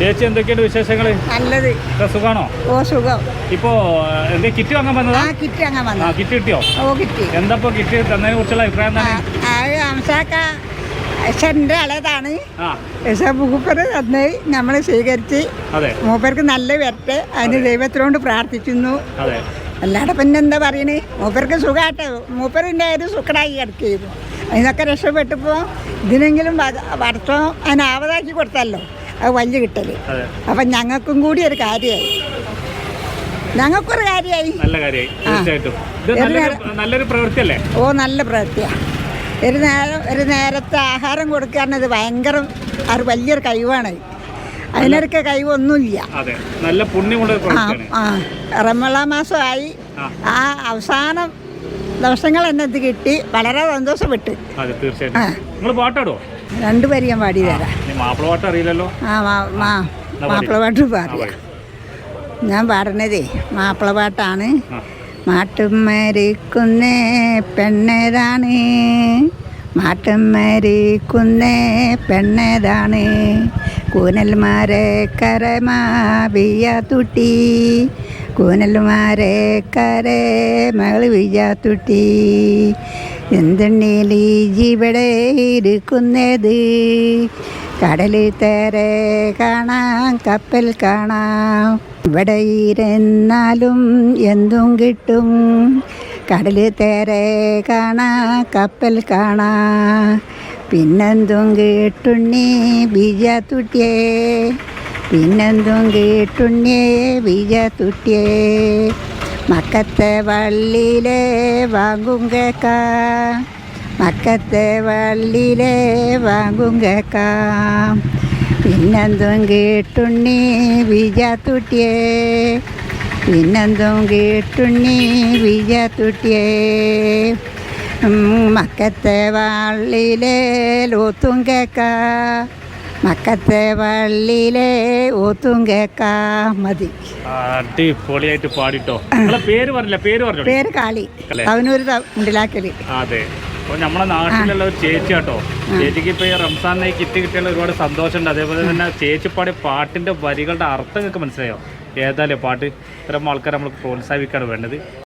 ചേച്ചി എന്തൊക്കെയാണ് വിശേഷങ്ങൾ നല്ലത്. സുഖാണോ? ഓ സുഖം. ഇപ്പോ എന്തേ കിറ്റ് വാങ്ങാൻ വന്നതാ? കിറ്റ് അങ്ങ് ആ വന്നു കിറ്റ് കിട്ടിയോ? ഓ കിട്ടി. എന്താ കിറ്റ് തന്നതിനെ കുറിച്ചുള്ള അഭിപ്രായം എന്താണ്? ആ പക്ഷെ മൂപ്പർ തന്ന് നമ്മൾ സ്വീകരിച്ച് മൂപ്പർക്ക് നല്ല വരട്ടെ. അതിന് ദൈവത്തിനോട് പ്രാർത്ഥിക്കുന്നു. അല്ലാതെ പിന്നെ എന്താ പറയണേ? മൂപ്പർക്ക് സുഖമാട്ടെ മൂപ്പറിന്റെ ഒരു സുഖടായി കിടക്കുകയായിരുന്നു. അതിനൊക്കെ രക്ഷപ്പെട്ടപ്പോൾ ഇതിനെങ്കിലും വടത്തോ അതിനാവതാക്കി കൊടുത്തല്ലോ. അത് വലിയ കിട്ടൽ അപ്പം ഞങ്ങൾക്കും കൂടി ഒരു കാര്യമായി. ഞങ്ങൾക്കൊരു കാര്യമായി. നല്ല കാര്യമായി ഇത് നല്ലൊരു പ്രവൃത്തിയല്ലേ? ഓ നല്ല പ്രവൃത്തിയാണ് ഒരു നേരം ഒരു നേരത്തെ ആഹാരം കൊടുക്കുകയാണത് ഭയങ്കര ഒരു വലിയൊരു കഴിവാണ്. അതിനൊക്കെ കഴിവൊന്നുമില്ല. നല്ല ആ റമള മാസമായി ആ. അവസാനം ദിവസങ്ങൾ എന്നെ ഇത് കിട്ടി വളരെ സന്തോഷപ്പെട്ട്. രണ്ടു പേര് ഞാൻ പാടി തരാം. നീ മാപ്പിള അറിയില്ലല്ലോ? ആ മാ- മാ എന്നാ പാടി. മാപ്പിള പാട്ട് ആ, പാടിയ പാടി. ഞാൻ പാടുന്നതേ മാപ്പിളപാട്ടാണ് മാട്ടും മരിക്കുന്നേ പെണ്ണേതാണ്. മാട്ടും മരിക്കുന്നേ പെണ്ണേതാണ്. കൂനൽമാരെ കരമാവിയ തുട്ടി. കൂനൽമാരെ കരേ മകൾ വിയ്യാത്തുട്ടി എന്തെണ്ണീലി ഇവിടെ ഇരിക്കുന്നത്. കടലിൽ തേരെ കാണാം കപ്പൽ കാണാം. ഇവിടെ ഇരുന്നാലും എന്തും കിട്ടും. കടലിൽ തേരെ കാണാം കപ്പൽ കാണാം. പിന്നെന്തും കിട്ടുണ്ണി ബീജത്തുട്ടിയേ. പിന്നെന്തും കിട്ടുണ്ണിയേ ബീജത്തുട്ടിയേ. മക്കത്തെ വള്ളിയിലെ വാങ്ങും കേക്കാം. മക്കത്തെ വള്ളിയിലെ വാങ്ങും കേക്കാം പിന്നെന്തും കേട്ടുണ്ണി വിജാത്തുട്ടിയേ. പിന്നെന്തും കേട്ടുണ്ണി വിജാത്തുട്ടിയേ. മക്കത്തെ വള്ളിയിലെ ലോത്തും കേക്കാം മക്കത്തെ വള്ളിയിലെ ഓത്തും കേക്കാ മതി. അടിപൊളിയായിട്ട് പാടിട്ടോ. പേര് പറഞ്ഞില്ല? പേര് പറഞ്ഞോ? പേര് കാളി? അവനൊരു മുണ്ടിലാക്കൽ. അതെ. അപ്പോൾ നമ്മളെ നാട്ടിലുള്ള ഒരു ചേച്ചി കേട്ടോ ചേച്ചിക്ക് ഇപ്പോൾ ഈ റംസാൻ ഈ കിറ്റ് കിട്ടിയാൽ ഒരുപാട് സന്തോഷമുണ്ട്. അതേപോലെ തന്നെ ചേച്ചി പാടിയ പാട്ടിന്റെ വരികളുടെ അർത്ഥം നിങ്ങൾക്ക് മനസ്സിലായോ? ഏതായാലും പാട്ട് ഇത്തരം ആൾക്കാരെ നമ്മൾ പ്രോത്സാഹിപ്പിക്കാണ് വേണ്ടത്.